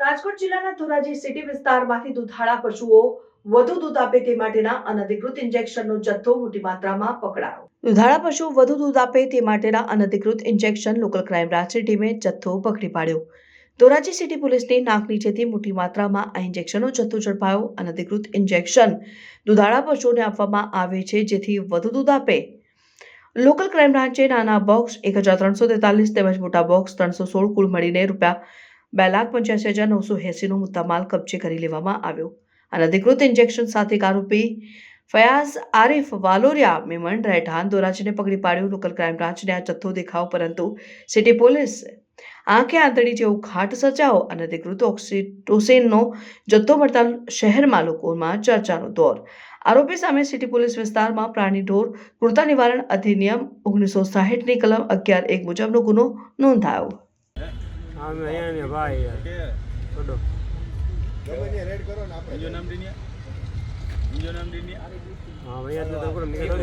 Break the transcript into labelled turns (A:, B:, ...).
A: રાજકોટ જિલ્લાના ધોરાજી સિટી વિસ્તારમાંથી દુધાળા પશુઓ વધુ દૂધ આપે તે માટેના અનધિકૃત ઇન્જેક્શનનો જથ્થો મોટી માત્રામાં પકડાયો. દુધાળા પશુ વધુ દૂધ આપે તે માટેના અનધિકૃત ઇન્જેક્શન લોકલ ક્રાઇમ બ્રાન્ચની ટીમે જથ્થો પકડી પાડ્યો. ધોરાજી સિટી પોલીસની નાક નીચેથી મોટી માત્રામાં આ ઇન્જેક્શનનો જથ્થો ઝડપાયો. અનધિકૃત ઇન્જેક્શન દુધાળા પશુઓને આપવામાં આવે છે, જેથી વધુ દૂધ આપે. લોકલ ક્રાઇમ બ્રાન્ચે નાના બોક્સ એક હજાર ત્રણસો તેતાલીસ તેમજ મોટા બોક્સ ત્રણસો સોળ કુલ મળીને રૂપિયા બે લાખ પંચ્યાસી હજાર નવસો એંસીનો મુદ્દામાલ કબજે કરી લેવામાં આવ્યો. અનધિકૃત ઇન્જેક્શન સાથે આરોપી ફયાઝ આરિફ વાલોરિયા મેમણ રહેઠાણ દોરાજીને પકડી પાડ્યો. લોકલ ક્રાઇમ બ્રાન્ચને આ જથ્થો દેખાવ પરંતુ સિટી પોલીસ આંખે આંતળી જેવો ઘાટ સચાવો અનધિકૃત ઓક્સિટોસિનનો જથ્થો મળતા શહેરમાં લોકોમાં ચર્ચાનો દોર. આરોપી સામે સિટી પોલીસ વિસ્તારમાં પ્રાણી ઢોર કૃતા નિવારણ અધિનિયમ ઓગણીસો સાહીઠની કલમ અગિયાર એક મુજબનો ગુનો નોંધાયો.
B: અમે અહીંયા ને ભાઈ યાર. છોડો
C: બીજો નામ ડીનિયા બીજો નામ ડીનિયા
B: હા ભાઈ એટલે તો કરો નીકળો